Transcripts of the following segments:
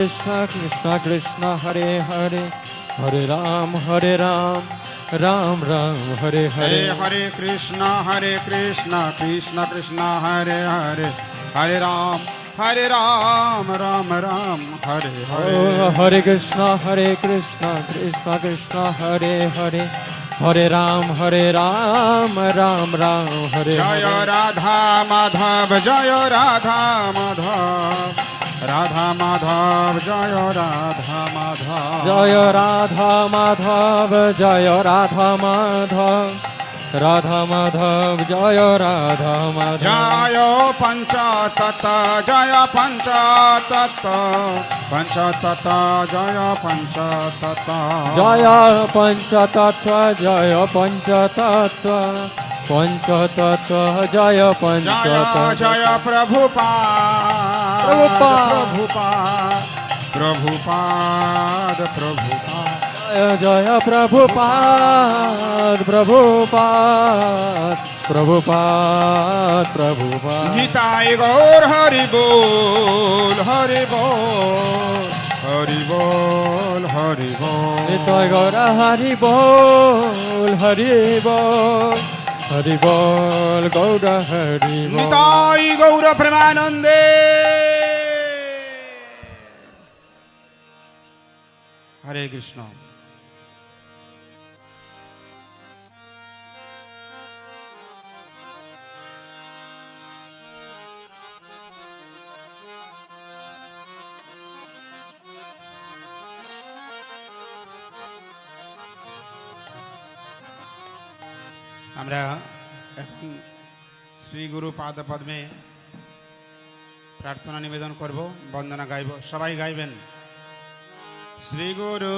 Krishna Krishna Krishna Hare Hare Hare Ram Hare Ram Ram Ram Hare Hare Hare Krishna Hare Krishna Krishna Krishna Hare Hare Hare Ram Hare Ram Ram Ram Hare Hare Hare Krishna Hare Krishna Krishna Krishna Hare Hare हरे राम हरे राम राम राम हरे जय राधा माधव जय राधा माधव রাধা মাধব জয় রাধা মাধব। জয় রাধা মাধব জয় রাধা মাধব। রাধা মাধব জয় রাধা মাধব। জয় পঞ্চতত জয় পঞ্চতত পঞ্চতত জয় পঞ্চতত জয় পঞ্চতত্ত্ব জয় পঞ্চতত্ত্ব पंचतत्व जय पंचतत्व जय प्रभुपा प्रभुपा प्रभुपाद प्रभुपा जय जय प्रभुपाद प्रभुपाद। प्रभुपाद प्रभुपाद। गीताय गौर हरि बोल हरि बोल हरि बोल हरि बोल। गीताय गौर हरि बोल हरि बोल। হরি বল গৌর হরি নিতাই গৌর প্রেমানন্দে হরে কৃষ্ণ আমরা এখন শ্রী গুরু পাদ পদ্মে প্রার্থনা নিবেদন করব, বন্দনা গাইব, সবাই গাইবেন। শ্রী গুরু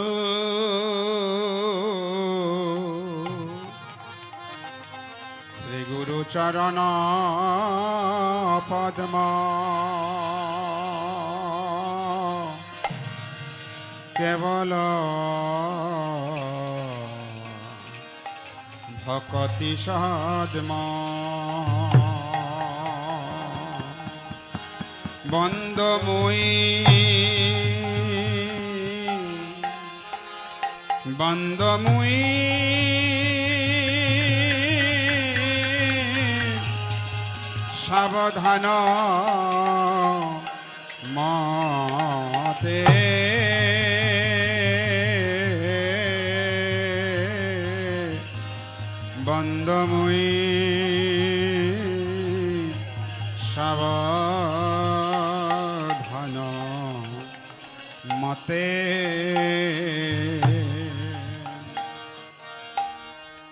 শ্রী গুরু চরণ পদ্ম। কেবল ভকতি সহজম বন্দময়ী বন্দময়ী সাবধান মতে। বন্দময়ী সাবধান মতে।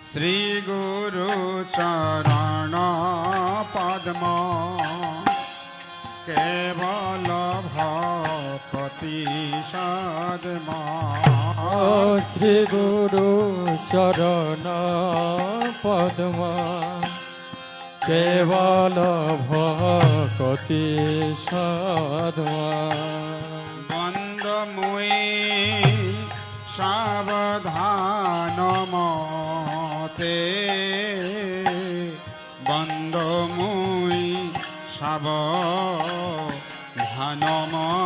শ্রী গুরু চরণ পদ্ম কেবল ভকতি সদমা শ্রী গুরু চরণ পদ্ম কেবল ভকতি সাধমা বন্দময়ী সাবধান মতে বন্দময়ী সাবধান মতে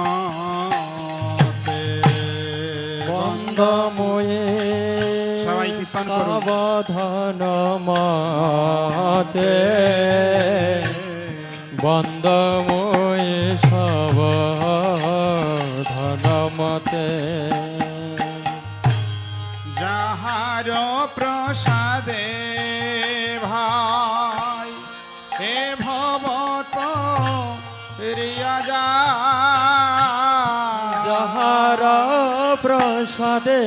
সাবধান মাতে। বন্দময়ে সাবধান মতে। যাহার প্রসাদে ভাই হে ভবত রিয়া যা যাহার প্রসাদে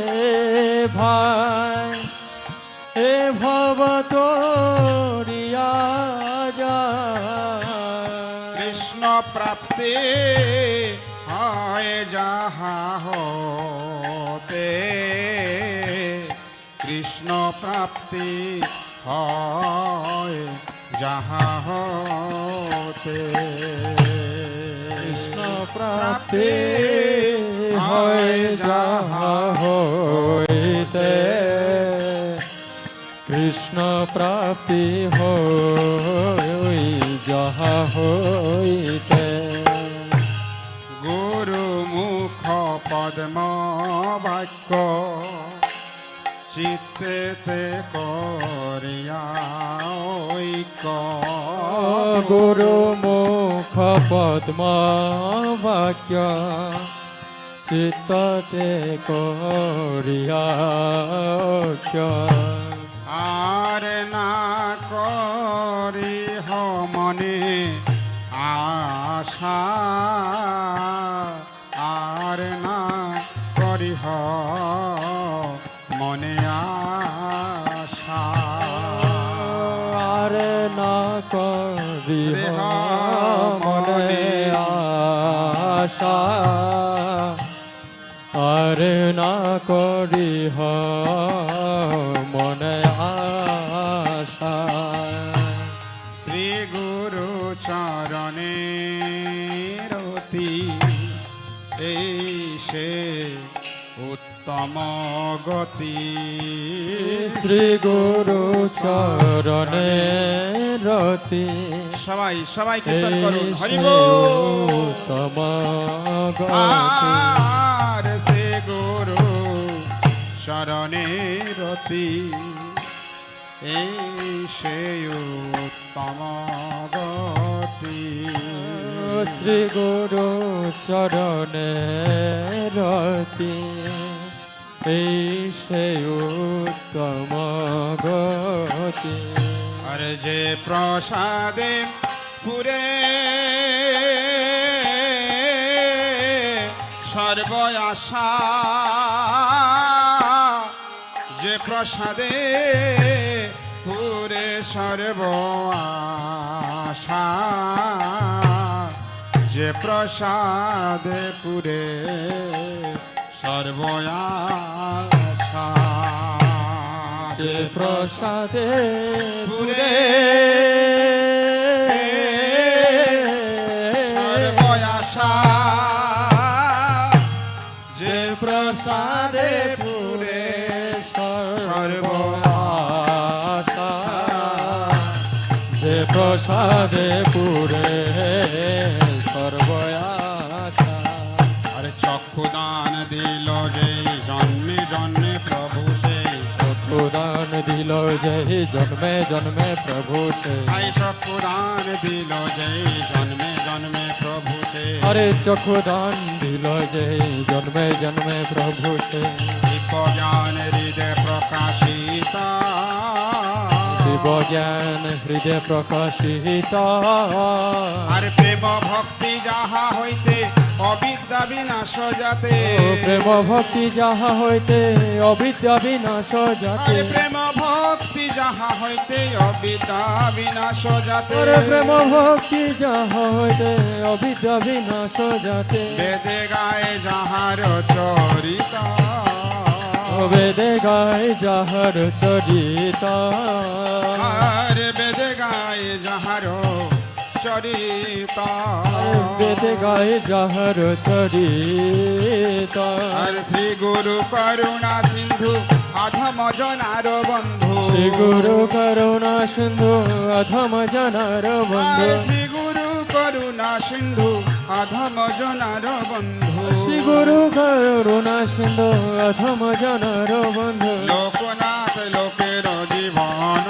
ভাই ভবত রিয়া কৃষ্ণ প্রাপ্তি হয় যাহা হতে। কৃষ্ণ প্রাপ্তি হয় যাহা হতে। কৃষ্ণ প্রাপ্তি হয় যাহা কৃষ্ণ প্রাপ্তি হই যাহা হইতে। গুরু মুখ পদ্ম বাক্য চিত্তেতে করিয়া ঐক্য। গুরু মুখ পদ্ম বাক্য চিত্ততে করিয়া আর না করি মনে আশা। আর না করি হ মনে আশা। আর না করি মনে আশা। আর না করি মনে উত্তম গতি শ্রী গুরু চরণে রতি। সবাই সবাই কীর্তন করুন। এই হরি আর সে গুরু শরণে রতি। এই সে উত্তম গতি শ্রী গুরু চরণে রতি। এই সে উত্তম গতি। আর যে প্রসাদে পুরে সর্ব আশা যে প্রসাদে পুরে সর্ব আশা যে প্রসাদে পুরে সর্ব আশা যে প্রসাদে পুরে সর্বয়াশা যে প্রসাদে পুরে সর্বআশা যে প্রসাদে পুরে সর্বয়াশা আরে চক্ষুদান দিল যে জন্মে জন্মে প্রভু চক্ষুদান দিল জয় জন্মে জন্মে প্রভু চক্ষুদান দিল যে জন্মে জন্মে প্রভু আরে চক্ষুদান দিল জয় জন্মে জন্মে প্রভু জ্ঞান হৃদয় প্রকাশিত। জ্ঞান হৃদয় প্রকাশিত। আর প্রেম ভক্তি যাহা হইতে অবিদ্যা বিনাশ যাতে। প্রেম ভক্তি যাহা হইতে অবিদ্যা বিনাশ যাতে। প্রেম ভক্তি যাহা হইতে অবিদ্যা বিনাশ যাতে। প্রেম ভক্তি যাহা হইতে অবিদ্যা বিনাশ যাতে। বেদে গায়ে যাহার চরিত। বেদে গায় যাহার চরিত। আর বেদে গায়ে যাহার চরিত বেদে গায় যাহার চরিত। আর শ্রী গুরু করুণা সিন্ধু আধম জনার বন্ধু। শ্রী গুরু করুণা সিন্ধু অধম জনার বন্ধু। শ্রী গুরু করুণা সিন্ধু আধম জনার বন্ধু। শ্রী গুরু করুণা সিন্ধু অধম জনার বন্ধু। লোকনাথ লোকের জীবন।